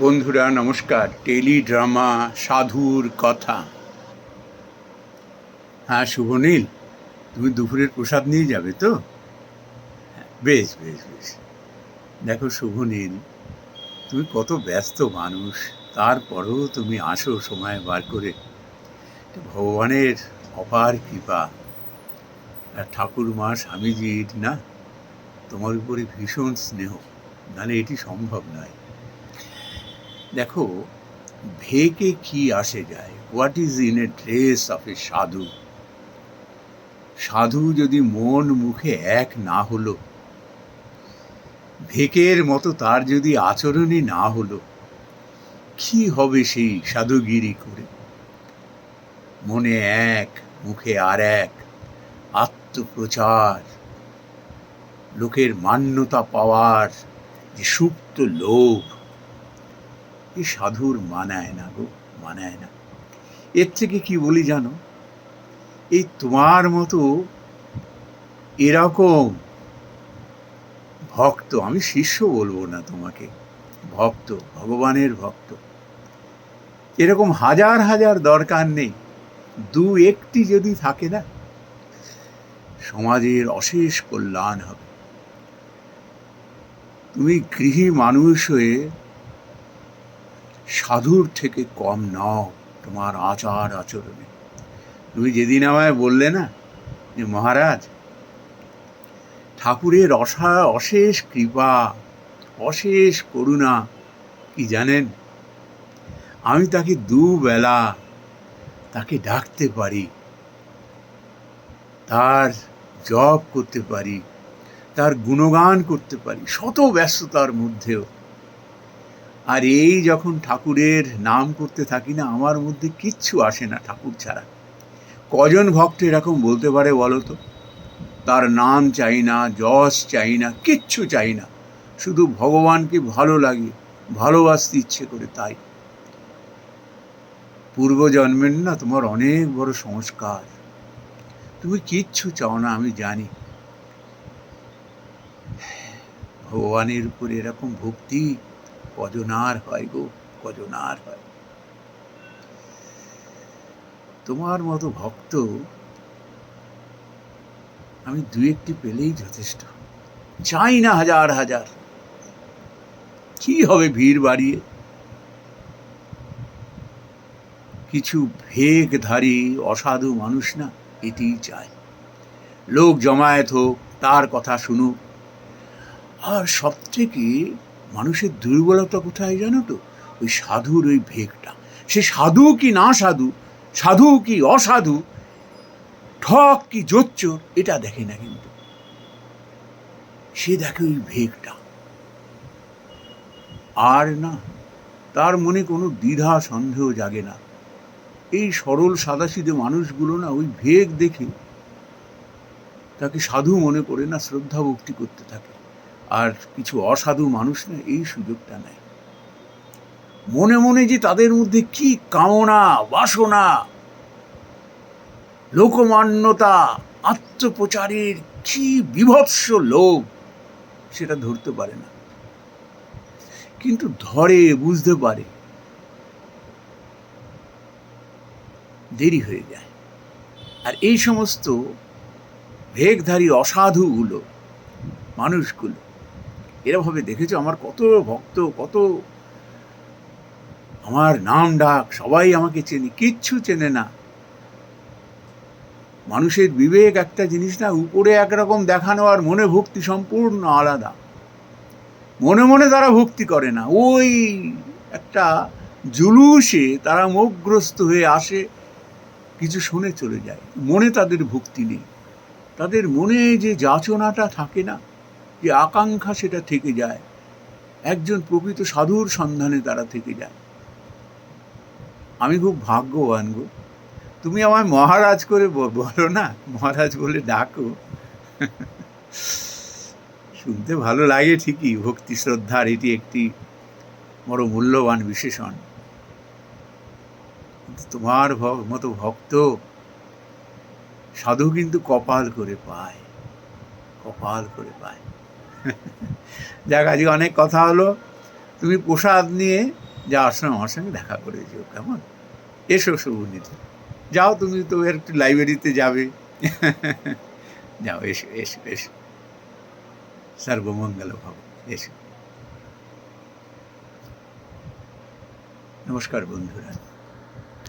বন্ধুরা, নমস্কার। Tele drama সাধুর কথা। হ্যাঁ শুভনীল, তুমি দুপুরের প্রসাদ নিয়ে যাবে তো? বেশ বেশ বেশ। দেখো শুভনীল, তুমি কত ব্যস্ত মানুষ। তারপরেও তুমি আসো, সময় বার করে। ভগবানের অপার কৃপা। ঠাকুর মা স্বামীজির না, তোমার উপরে ভীষণ স্নেহ। নাহলে এটি সম্ভব নয়। দেখো, ভেকে কি আসে যায়? What is in a dress of a sadhu? সাধু যদি মন মুখে এক না হলো, ভেকের মতো তার যদি আচরণই না হলো, কি হবে সেই সাধুগিরি করে? মনে এক, মুখে আর এক, আত্মপ্রচার, লোকের মান্যতা পাওয়ার যে সুপ্ত লোভ এই সাধুর মানায় না গো, মানায় না। এর থেকে কি বলি জানো? এই তোমার মতো এরকম ভক্ত, আমি শিষ্য বলব না তোমাকে, ভক্ত, ভগবানের ভক্ত। এরকম হাজার হাজার দরকার নেই। দু একটি যদি থাকে না, সমাজের অশেষ কল্যাণ হবে। তুমি গৃহী মানুষ হয়ে সাধুর থেকে কম নাও তোমার আচার আচরণে। তুমি যেদিন আমায় বললে না যে, মহারাজ, ঠাকুরের অসা, অশেষ কৃপা, অশেষ করুণা, কি জানেন? আমি তাকে দুবেলা তাকে ডাকতে পারি, তার জপ করতে পারি, তার গুণগান করতে পারি, শত ব্যস্ততার মধ্যেও আর এই যখন ঠাকুরের নাম করতে থাকি না, আমার মধ্যে কিচ্ছু আসে না ঠাকুর ছাড়া। কজন ভক্ত এরকম বলতে পারে বলো তো? তার নাম চাই না, যশ চাই না, কিচ্ছু চাই না। শুধু ভগবানকে ভালো লাগে, ভালোবাসতে ইচ্ছে করে তাই। পূর্বজন্মের না তোমার অনেক বড় সংস্কার। তুমি কিচ্ছু চাও না, আমি জানি। ভগবানের উপরে এরকম ভক্তি কজনার হয় গো, কজনার হয়। তোমার মতো ভক্ত আমি দু একটি পেলেই যথেষ্ট। চাই না হাজার হাজার। কি হবে ভিড় বাড়িয়ে? কিছু ভেগধারী অসাধু মানুষ না, এটিই চায় লোক জমায়েত হোক, তার কথা শুনুক। আর সব থেকে মানুষের দুর্বলতা কোথায় জানো তো? ওই সাধুর ওই ভেগটা। সে সাধু কি না সাধু? সাধু কি অসাধু? ঠক কি জোচ্চোর? এটা দেখে না কিন্তু। সে দেখে ওই ভেগটা। আর না, তার মনে কোনো দ্বিধা, সন্দেহ জাগে না। এই সরল সাদাসিধে মানুষগুলো না ওই ভেগ দেখে তাকে সাধু মনে করে না শ্রদ্ধা ভক্তি করতে থাকে। আর কিছু অসাধু মানুষ না এই সুযোগটা নেয়। মনে মনে যে তাদের মধ্যে কি কামনা, বাসনা, লোকমান্যতা, আত্মপ্রচারের কি বিভৎস লোভ, সেটা ধরতে পারে না। কিন্তু ধরে বুঝতে পারে, দেরি হয়ে যায়। আর এই সমস্ত ভেগধারী অসাধুগুলো, মানুষগুলো এরভাবে দেখেছ আমার কত ভক্ত, কত আমার নাম ডাক, সবাই আমাকে চেনে, কিচ্ছু চেনে না। মানুষের বিবেক একটা জিনিস না, উপরে একরকম দেখানো আর মনে ভক্তি সম্পূর্ণ আলাদা। মনে মনে তারা ভক্তি করে না। ওই একটা জুলুসে তারা মুখগ্রস্ত হয়ে আসে, কিছু শুনে চলে যায়। মনে তাদের ভক্তি নেই। তাদের মনে যে যাচনাটা থাকে না যে আকাঙ্ক্ষা সেটা থেকে যায়। একজন প্রকৃত সাধুর সন্ধানে তারা থেকে যায়। আমি খুব ভাগ্যবান গো। তুমি আমায় মহারাজ করে বলো না? মহারাজ বলে ডাকো। শুনতে ভালো লাগে ঠিকই, ভক্তি, শ্রদ্ধার এটি একটি বড় মূল্যবান বিশেষণ। তোমার মতো ভক্ত সাধু কিন্তু কপাল করে পায়। কপাল করে পায়। যাক, আজকে অনেক কথা হলো। তুমি প্রসাদ নিয়ে যাওয়ার সময় আমার সঙ্গে দেখা করে যেও, কেমন? এসো শুভনীতি যাও তুমি তো একটু লাইব্রেরিতে যাবে। যাও, এসো এসো এসো। সর্বমঙ্গল ভব, এসো। নমস্কার বন্ধুরা।